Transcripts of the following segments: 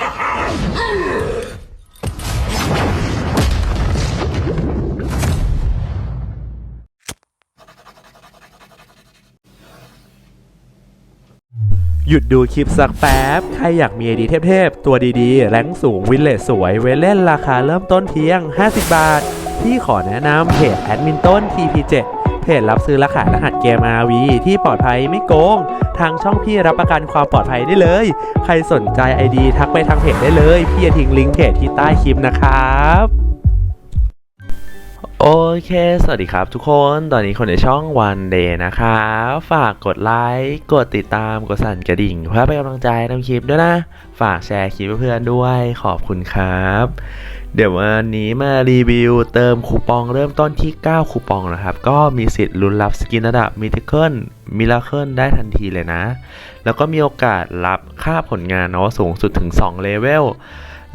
หยุดดูคลิปสักแป๊บ ใครอยากมีไอดีเทพๆ ตัวดีๆ แรงสูงวินเลสสวย เวเล่นราคาเริ่มต้นเพียง 50 บาท ที่ขอแนะนำเพจแอดมินต้น TP7 เพจรับซื้อและขายรหัสเกม RV ที่ปลอดภัยไม่โกง ทางช่องพี่รับประกันความปลอดภัยได้เลย ใครสนใจไอดีทักไปทางเพจได้เลย พี่จะทิ้งลิงก์เพจที่ใต้คลิปนะครับ โอเค สวัสดีครับทุกคน ตอนนี้คนในช่อง One Day นะครับฝากกดไลค์ กดติดตาม กดสั่นกระดิ่ง เพื่อเป็นกำลังใจทำคลิปด้วยนะ ฝากแชร์คลิปเพื่อนๆด้วย ขอบคุณครับ เดี๋ยววันนี้มารีวิวเติมคูปองเริ่มต้นที่ 9 คูปองนะครับ ก็มีสิทธิ์ลุ้นรับสกินระดับมิทิเคิลมิลาเคิลได้ทันทีเลยนะ แล้วก็มีโอกาสรับค่าผลงานเนาะสูงสุดถึง2เลเวล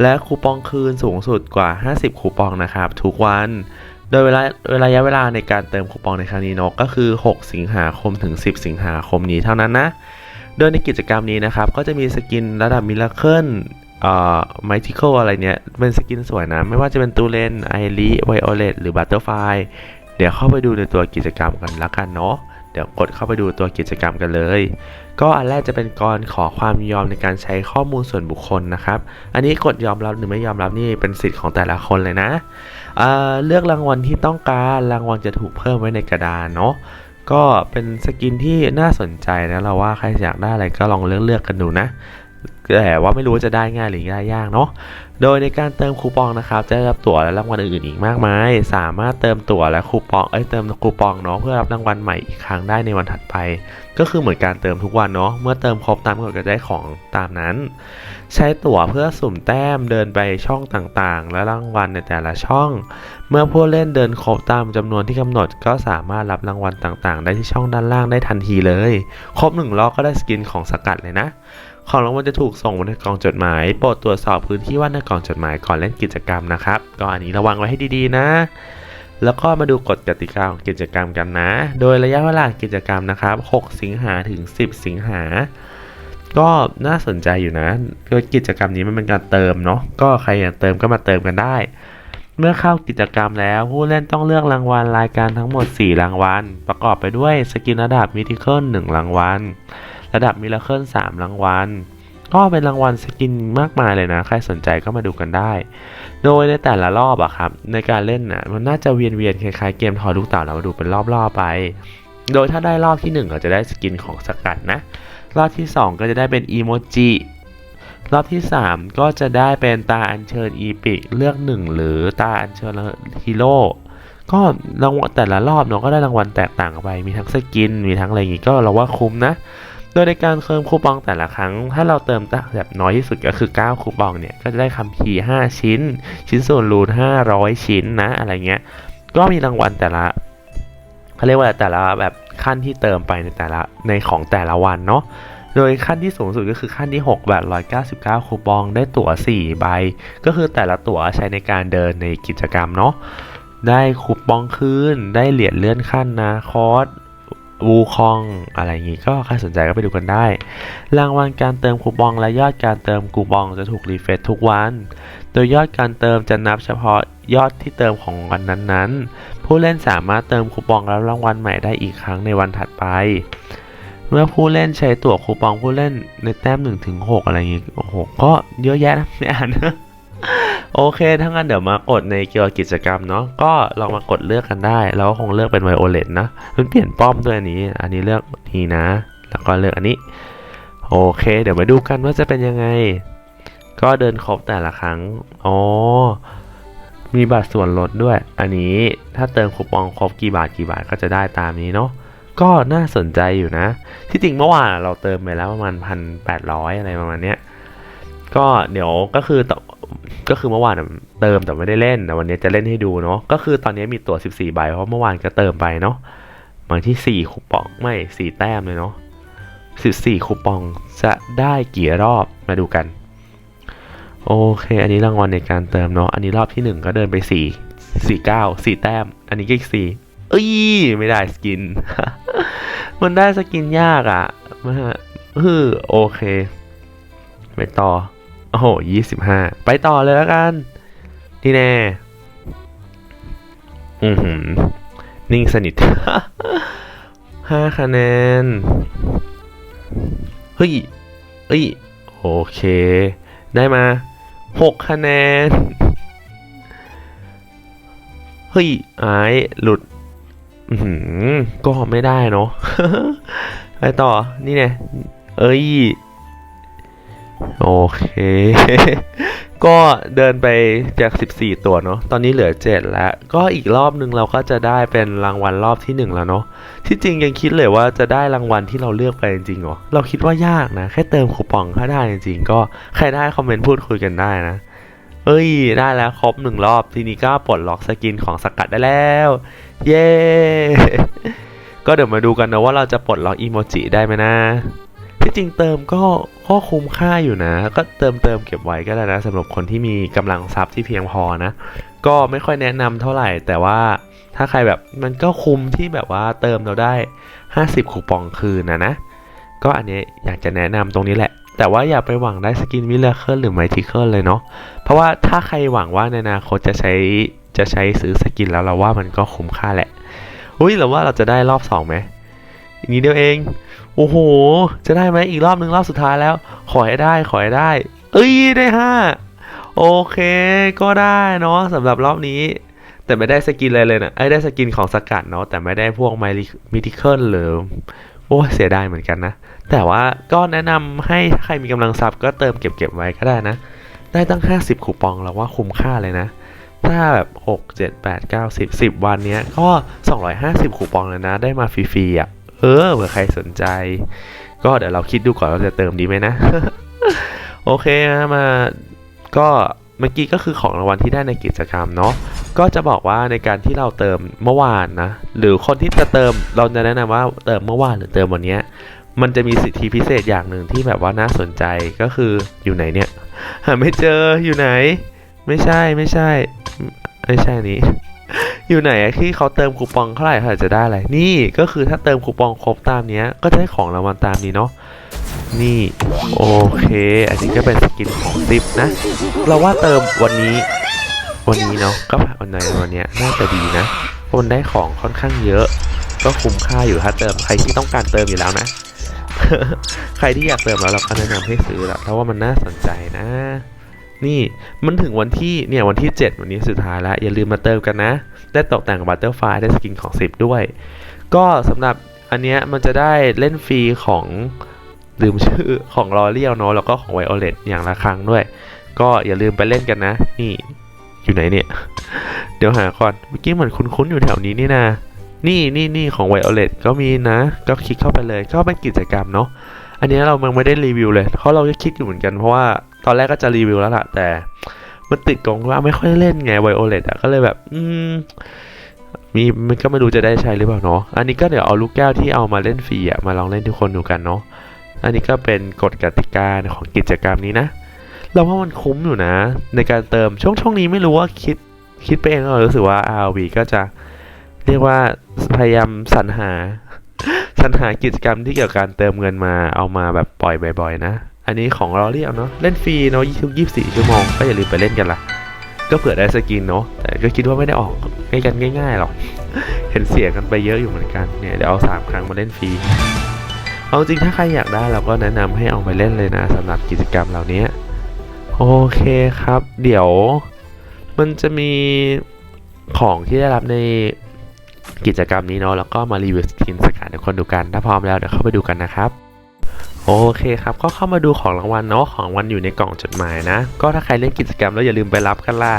และคูปองคืนสูงสุดกว่า 50 คูปองนะครับทุกวัน โดยเวลาระยะเวลาในการเติมคูปองในครั้งนี้เนาะก็คือ 6 สิงหาคมถึง 10 สิงหาคมนี้เท่านั้นนะ โดยในกิจกรรมนี้นะครับ ก็จะมีสกินระดับมิลเคิลเอ่อไมทิเคิลอะไรเนี่ยเป็นสกินสวยนะ ไม่ว่าจะเป็นตูเลนไอริไวโอเลตหรือบัตเตอร์ไฟเดี๋ยวเข้าไปดูในตัวกิจกรรมกันละกันเนาะ เดี๋ยวกดเข้าไปดูตัวกิจกรรมกันเลย ก็อันแรกจะเป็นกรขอความยอมในการใช้ข้อมูลส่วนบุคคลนะครับ อันนี้กดยอมรับหรือไม่ยอมรับนี่เป็นสิทธิ์ของแต่ละคนเลยนะเเลือกรางวัลที่ต้องการรางวัลจะถูกเพิ่มไว้ในกระดานเนาะก็เป็นสกินที่น่าสนใจนะเราว่าใครอยากได้อะไรก็ลองเลือกเลือกกันดูนะแต่ว่าไม่รู้จะได้ง่ายหรือได้ยากเนาะ โดยในการเติมคูปองนะครับจะได้รับตั๋วและรางวัลอื่นๆอีกมากมาย สามารถเติมตั๋วและคูปองเอ้ยเติมคูปองเนาะเพื่อรับรางวัลใหม่อีกครั้งได้ในวันถัดไป ก็คือเหมือนการเติมทุกวันเนาะเมื่อเติมครบตามกำหนดก็จะได้ของตามนั้น ใช้ตั๋วเพื่อสุ่มแต้มเดินไปช่องต่างๆ และรางวัลในแต่ละช่อง เมื่อผู้เล่นเดินครบตามจำนวนที่กำหนด ก็สามารถรับรางวัลต่างๆ ได้ที่ช่องด้านล่างได้ทันทีเลย ครบหนึ่งรอบก็ได้สกินของสกัดเลยนะ ของรางวัลจะถูกส่งมาในกล่องจดหมาย โปรดตรวจสอบพื้นที่ว่าในกล่องจดหมายก่อนเล่นกิจกรรมนะครับ ก็อันนี้ระวังไว้ให้ดีๆนะ แล้วก็มาดูกฎกติกาของกิจกรรมกันนะ โดยระยะเวลากิจกรรมนะครับ 6 สิงหาถึง 10 สิงหา ก็น่าสนใจอยู่นะโดยกิจกรรมนี้มันเป็นการเติมเนาะ ก็ใครอยากเติมก็มาเติมกันได้ เมื่อเข้ากิจกรรมแล้วผู้เล่นต้องเลือกรางวัลรายการทั้งหมด 4 รางวัล ประกอบไปด้วยสกินระดับมิทิเคิล1รางวัล ระดับมิลเคิล3รางวัล ก็เป็นรางวัลสกินมากมายเลยนะ ใครสนใจก็มาดูกันได้ โดยในแต่ละรอบอะครับ ในการเล่นน่ะมันน่าจะเวียนๆคล้ายๆเกมทอลูกเต่าเราดูเป็นรอบๆไป โดยถ้าได้รอบที่1เราจะได้สกินของสกัดนะ รอบที่ 2 ก็จะได้เป็นอีโมจิรอบที่ 3 ก็จะได้เป็นตาอัญเชิญอีพิกเลือก 1 หรือตาอัญเชิญฮีโร่ก็รางวัลแต่ละรอบเนาะก็ได้รางวัลแตกต่างกันไป มีทั้งสกิน มีทั้งอะไรอย่างงี้ก็เราว่าคุ้มนะ โดยในการเติมคูปองแต่ละครั้ง ถ้าเราเติมแบบน้อยที่สุดก็คือ 9 คูปองเนี่ย ก็จะได้คัมภีร์5ชิ้น ชิ้นส่วนรูน500 ชิ้นนะ อะไรเงี้ย ก็มีรางวัลแต่ละเขาเรียกว่าแต่ละแบบขั้นที่เติมไปในแต่ละในของแต่ละวันเนาะโดยขั้นที่สูงสุดก็คือขั้นที่6แบบ199 คูปองได้ตั๋ว 4 ใบ ก็คือแต่ละตั๋วใช้ในการเดินในกิจกรรมเนาะได้คูปองคืนได้เหรียญเลื่อนขั้นนะคอร์ส วูคองอะไรอย่างงี้ก็ใครสนใจก็ไปดูกันได้ รางวัลการเติมคูปองและยอดการเติมคูปองจะถูกรีเฟรชทุกวัน โดยยอดการเติมจะนับเฉพาะยอดที่เติมของวันนั้นๆ ผู้เล่นสามารถเติมคูปองรับรางวัลใหม่ได้อีกครั้งในวันถัดไป เมื่อผู้เล่นใช้ตั๋วคูปองผู้เล่นในแต้ม1ถึง6อะไรอย่างงี้โอ้โหก็เยอะแยะนะไม่อ่าน โอเคถ้างั้นเดี๋ยวมากดในเกี่ยวกับกิจกรรมเนาะก็ลองมากดเลือกกันได้เราก็คงเลือกเป็นไวโอเลตนะมันเปลี่ยนป้อมด้วยอันนี้ อันนี้เลือกนี้นะ แล้วก็เลือกอันนี้ โอเค เดี๋ยวมาดูกันว่าจะเป็นยังไง ก็เดินครบแต่ละครั้งอ๋อมีบัตรส่วนลดด้วย อันนี้ถ้าเติมคูปองครบกี่บาทกี่บาทก็จะได้ตามนี้เนาะก็น่าสนใจอยู่นะ ที่จริงเมื่อวานเราเติมไปแล้วประมาณพันแปดร้อยอะไรประมาณเนี้ยก็เดี๋ยวก็คือต่อ ก็คือเมื่อวานเติมแต่ไม่ได้เล่นแต่วันนี้จะเล่นให้ดูเนาะก็คือตอนนี้มีตั๋ว14ใบเพราะเมื่อวานก็เติมไปเนาะบางที่ 4คูปองไม่ 4 แต้มเลยเนาะ14คูปองจะได้กี่รอบมาดูกัน โอเค อันนี้รางวัลในการเติมเนาะอันนี้รอบที่ 1 ก็เดินไป 4 4 9 4 แต้ม อันนี้ก็อีก4เอ้ยไม่ได้สกิน มันได้สกินยากอะ่ะมาเออโอเค ไปต่อ อ้โหยี่สิบห้าไปต่อเลยแล้วกัน นี่แน่ อือหือ นิ่งสนิทห้าคะแนน เฮ้ยเอ้ย โอเค ได้มาหกคะแนน เฮ้ยไอ้หลุด อือหือก็ไม่ได้เนาะ ไปต่อ นี่ไงเอ้ย โอเค ก็เดินไปจาก 14 ตัวเนาะ ตอนนี้เหลือ 7 แล้ว ก็อีกรอบนึงเราก็จะได้เป็นรางวัลรอบที่ 1 แล้วเนาะ ที่จริงยังคิดเลยว่าจะได้รางวัลที่เราเลือกไปจริงๆเหรอ เราคิดว่ายากนะ แค่เติมคูปองถ้าได้จริงๆ ก็ใครได้คอมเมนต์พูดคุยกันได้นะ เอ้ย ได้แล้วครบหนึ่งรอบ ทีนี้ก็ปลดล็อกสกินของสกัดได้แล้ว เย้ ก็เดี๋ยวมาดูกันนะว่าเราจะปลดล็อกอีโมจิได้ไหมนะ ที่จริงเติมก็ ก็คุ้มค่าอยู่นะ ก็เติมเติมเก็บไว้ก็ได้นะสำหรับคนที่มีกำลังทรัพย์ที่เพียงพอนะ ก็ไม่ค่อยแนะนำเท่าไหร่ แต่ว่าถ้าใครแบบมันก็คุ้มที่แบบว่าเติมเราได้ 50 คูปองคืนนะนะ ก็อันนี้อยากจะแนะนำตรงนี้แหละ แต่ว่าอย่าไปหวังได้สกินมิเลเคิลหรือไมทิเคิลเลยเนาะ เพราะว่าถ้าใครหวังว่าในอนาคตจะใช้จะใช้ซื้อสกินแล้วเราว่ามันก็คุ้มค่าแหละ อุ้ยหรือว่าเราจะได้รอบสองไหม อีกนิดเดียวเอง โอ้โห จะได้ไหมอีกรอบหนึ่งรอบสุดท้ายแล้ว ขอให้ได้ ขอให้ได้ เอ้ย ได้ห้าโอเค ก็ได้เนาะสำหรับรอบนี้ แต่ไม่ได้สกินอะไรเลยนะไอ้ได้สกินของสกัดเนาะ แต่ไม่ได้พวกไมมิทิเคิลหรือโอ้ยเสียดายเหมือนกันนะ แต่ว่าก็แนะนำให้ถ้าใครมีกำลังทรัพย์ก็เติมเก็บเก็บไว้ก็ได้นะ ได้ตั้ง 50 คูปองแล้วว่าคุ้มค่าเลยนะถ้าแบบ6 7 8 9 10 10 วันเนี้ยก็ 250 คูปองเลยนะ ได้มาฟรีๆอะ ออเผื่อใครสนใจ ก็เดี๋ยวเราคิดดูก่อนว่าจะเติมดีไหมนะ โอเคนะมาก็เมื่อกี้ก็คือของรางวัลที่ได้ในกิจกรรมเนาะก็จะบอกว่าในการที่เราเติมเมื่อวานนะ หรือคนที่จะเติมเราจะแนะนำว่าเติมเมื่อวานหรือเติมวันนี้มันจะมีสิทธิพิเศษอย่างหนึ่งที่แบบว่าน่าสนใจก็คืออยู่ไหนเนี่ยหาไม่เจออยู่ไหน ไม่ใช่ไม่ใช่ ไม่ใช่นี้ อยู่ไหนอะที่เขาเติมคูปองเท่าไหร่เขาจะได้อะไร นี่ก็คือถ้าเติมคูปองครบตามเนี้ย ก็จะได้ของรางวัลตามนี้เนาะนี่โอเค อันนี้ก็เป็นสกินของซิปนะ เราว่าเติมวันนี้วันนี้เนาะก็วันไหนวันเนี้ยน่าจะดีนะเพราะมันได้ของค่อนข้างเยอะ ก็คุ้มค่าอยู่ถ้าเติมใครที่ต้องการเติมอยู่แล้วนะ ใครที่อยากเติมแล้วเราก็แนะนำให้ซื้อแหละเพราะว่ามันน่าสนใจนะ นี่มันถึงวันที่เนี่ยวันที่ 7 วันนี้สุดท้ายแล้ว อย่าลืมมาเติมกันนะ ได้ตกแต่งบัตเตอร์ไฟได้สกินของ 10 ด้วย ก็สำหรับอันเนี้ยมันจะได้เล่นฟรีของลืมชื่อของลอเรียลเนาะแล้วก็ของไวโอเลตอย่างละครั้งด้วย ก็อย่าลืมไปเล่นกันนะ นี่อยู่ไหนเนี่ย เดี๋ยวหาก่อนเมื่อกี้เหมือนคุ้นๆอยู่แถวนี้นี่นะนี่นี่นี่ของไวโอเลตก็มีนะ ก็คลิกเข้าไปเลยก็เป็นกิจกรรมเนาะ อันนี้เรายังไม่ได้รีวิวเลย เพราะเราก็คิดอยู่เหมือนกันเพราะว่าตอนแรกก็จะรีวิวแล้วล่ะ แต่มันติดกองว่าไม่ค่อยเล่นไงไวโอเลตอะก็เลยแบบ อืมมีมันก็ไม่รู้จะได้ใช้หรือเปล่าเนาะ อันนี้ก็เดี๋ยวเอาลูกแก้วที่เอามาเล่นฟรีอะมาลองเล่นทุกคนดูกันเนาะ อันนี้ก็เป็นกฎกติกาของกิจกรรมนี้นะ เราว่ามันคุ้มอยู่นะ ในการเติมช่วงช่วงนี้ไม่รู้ว่าคิดคิดไปเองเรารู้สึกว่า RV ก็จะเรียกว่าพยายามสรรหา สรรหากิจกรรมที่เกี่ยวกับการเติมเงินมาเอามาแบบปล่อยบ่อยๆนะ อันนี้ของเราเรียกเนาะเล่นฟรีเนาะทุก24ชั่วโมงก็อย่าลืมไปเล่นกันล่ะ ก็เผื่อได้สกินเนาะแต่ก็คิดว่าไม่ได้ออกง่ายกันง่ายๆหรอกเห็นเสียกันไปเยอะอยู่เหมือนกันเนี่ยเดี๋ยวเอาสามครั้งมาเล่นฟรีเอาจริงถ้าใครอยากได้เราก็แนะนำให้เอาไปเล่นเลยนะสำหรับกิจกรรมเหล่านี้โอเคครับ เดี๋ยว มันจะมีของที่ได้รับใน กิจกรรมนี้เนาะแล้วก็มารีวิวสกินสกัดให้คนดูกัน ถ้าพร้อมแล้วเดี๋ยวเข้าไปดูกันนะครับโอเคครับ ก็เข้ามาดูของรางวัลเนาะของวัลอยู่ในกล่องจดหมายนะ ก็ถ้าใครเล่นกิจกรรมแล้วอย่าลืมไปรับกันล่ะ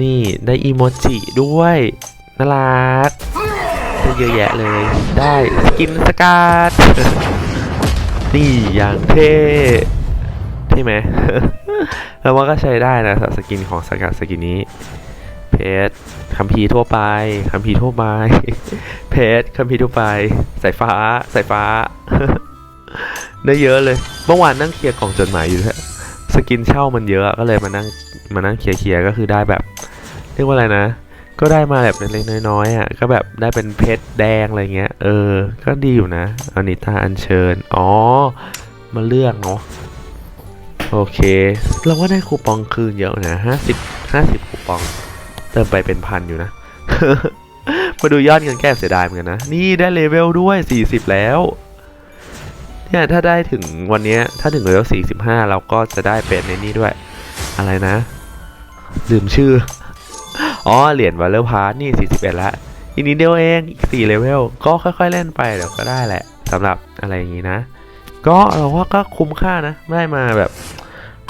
นี่ได้อีโมจิด้วยน่ารักได้เยอะแยะเลย ได้สกินสกัดนี่อย่างเท่ใช่ไหมแล้วว่าก็ใช้ได้นะสกินของสกัดสกินนี้ เพชรคัมภีร์ทั่วไปคัมภีร์ทั่วไปเพชรคัมภีร์ทั่วไป สายฟ้า สายฟ้า ได้เยอะเลย เมื่อวานนั่งเคลียร์กล่องจดหมายอยู่ด้วสกินเช่ามันเยอะก็เลยมานั่งมานั่งเคลียร์ก็คือได้แบบ เรียกว่าอะไรนะ ก็ได้มาแบบเล็กๆน้อยๆอะก็แบบได้เป็นเพชรแดงอะไรเงี้ย เออ ก็ดีอยู่นะอานิตาอัญเชิญ อ๋อ มาเลือกเนาะโอเค เราก็ได้คูปองคืนเยอะนะห้าสิบห้าสิบคูปอง ติมไปเป็นพันอยู่นะ มาดูยอดเงินแก้เสียดายเหมือนกันนะ นี่ได้เลเวลด้วยสี่สิบแล้ว เนี่ยถ้าได้ถึงวันนี้ถ้าถึงเลเวลสี่สิบห้าเราก็จะได้เป็นในนี้ด้วย อะไรนะ ลืมชื่อ อ๋อ เหรียญวัลเลอร์พาร์นี่สี่สิบเอ็ดละอีกนิดเดียวเอง อีกสี่เลเวล ก็ค่อยๆเล่นไปเดี๋ยวก็ได้แหละสำหรับอะไรอย่างนี้นะ ก็เราว่าก็คุ้มค่านะ ได้มาแบบ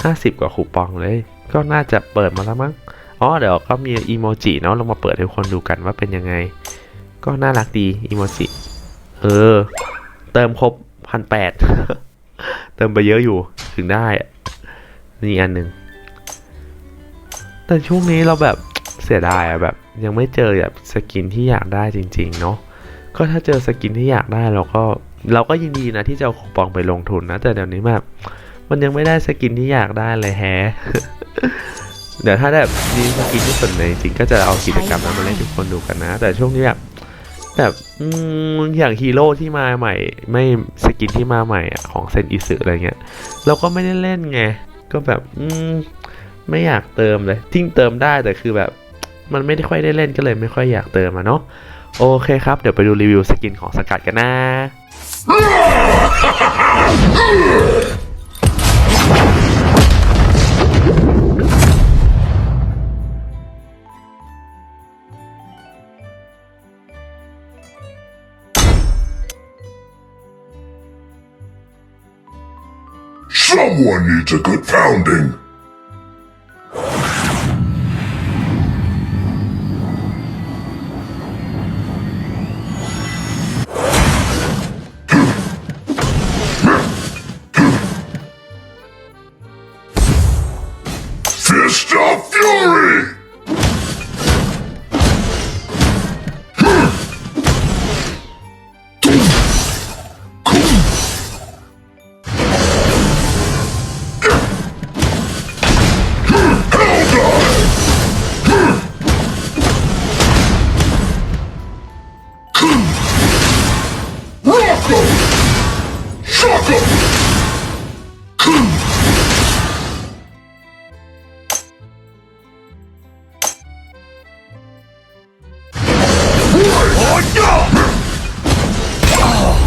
ห้าสิบกว่าคูปองเลย ก็น่าจะเปิดมาแล้วมั้ง อ๋อเดี๋ยวก็มีอีโมจิเนาะลงมาเปิดให้คนดูกันว่าเป็นยังไง ก็น่ารักดีอีโมจิเออ เติมครบพันแปดเติมไปเยอะอยู่ถึงได้อะนี่อันหนึ่งแต่ช่วงนี้เราแบบเสียดายอะแบบ ยังไม่เจอแบบสกินที่อยากได้จริง ๆ เนาะก็ถ้าเจอสกินที่อยากได้เราก็เราก็ยินดีนะที่จะเอาคูปองไปลงทุนนะ แต่เดี๋ยวนี้แบบมันยังไม่ได้สกินที่อยากได้เลยแฮะ เดี๋ยวถ้าแบบมีสกินที่สนใจจริงก็จะเอากิจกรรมนั้นมาเล่นทุกคนดูกันนะ แต่ช่วงนี้แบบแบบอย่างฮีโร่ที่มาใหม่ ไม่สกินที่มาใหม่อะของเซนอิสึอะไรเงี้ยเราก็ไม่ได้เล่นไง ก็แบบไม่อยากเติมเลยทิ้งเติมได้แต่คือแบบ มันไม่ได้ค่อยได้เล่นก็เลยไม่ค่อยอยากเติมอะเนาะโอเคครับ เดี๋ยวไปดูรีวิวสกินของสกัดกันนะ Someone needs a good pounding.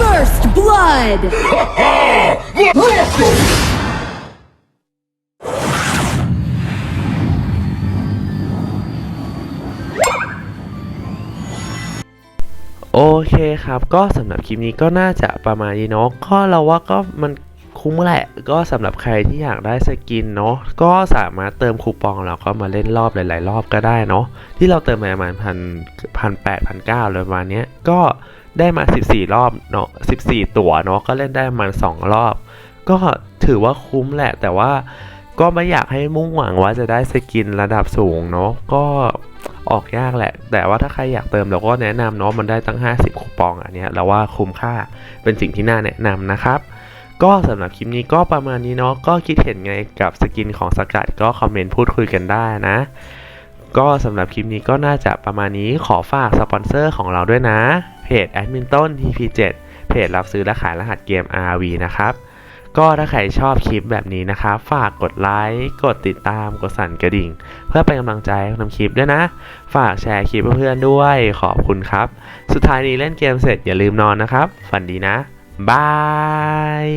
First blood! โอเคครับ ก็สำหรับคลิปนี้ก็น่าจะประมาณนี้เนาะก็เราว่าก็มัน คุ้มแหละ ก็สำหรับใครที่อยากได้สกินเนาะก็สามารถเติมคูปองแล้วก็มาเล่นรอบหลาย ๆ รอบก็ได้เนาะที่เราเติมไปประมาณพันพันแปดพันเก้าเลยประมาณนี้ก็ได้มา 14 รอบเนาะ14 ตั๋วเนาะก็เล่นได้ประมาณ2รอบ ก็ถือว่าคุ้มแหละแต่ว่าก็ไม่อยากให้มุ่งหวังว่าจะได้สกินระดับสูงเนาะก็ออกยากแหละ แต่ว่าถ้าใครอยากเติมเราก็แนะนำเนาะมันได้ตั้ง 50 คูปองอันนี้เราว่าคุ้มค่าเป็นสิ่งที่น่าแนะนำนะครับ ก็สำหรับคลิปนี้ก็ประมาณนี้เนาะก็คิดเห็นไงกับสกินของสกัดก็คอมเมนต์พูดคุยกันได้นะ ก็สำหรับคลิปนี้ก็น่าจะประมาณนี้ขอฝากสปอนเซอร์ของเราด้วยนะ เพจ a d m i n t o n TP7 เพจรับซื้อและขายรหัสเกม RV นะครับก็ถ้าใครชอบคลิปแบบนี้นะครับ ฝากกดไลค์ กดติดตาม กดสั่นกระดิ่ง เพื่อเป็นกำลังใจให้ทำคลิปด้วยนะ ฝากแชร์คลิปเพื่อนๆด้วย ขอบคุณครับ สุดท้ายนี้เล่นเกมเสร็จอย่าลืมนอนนะครับ ฝันดีนะ บาย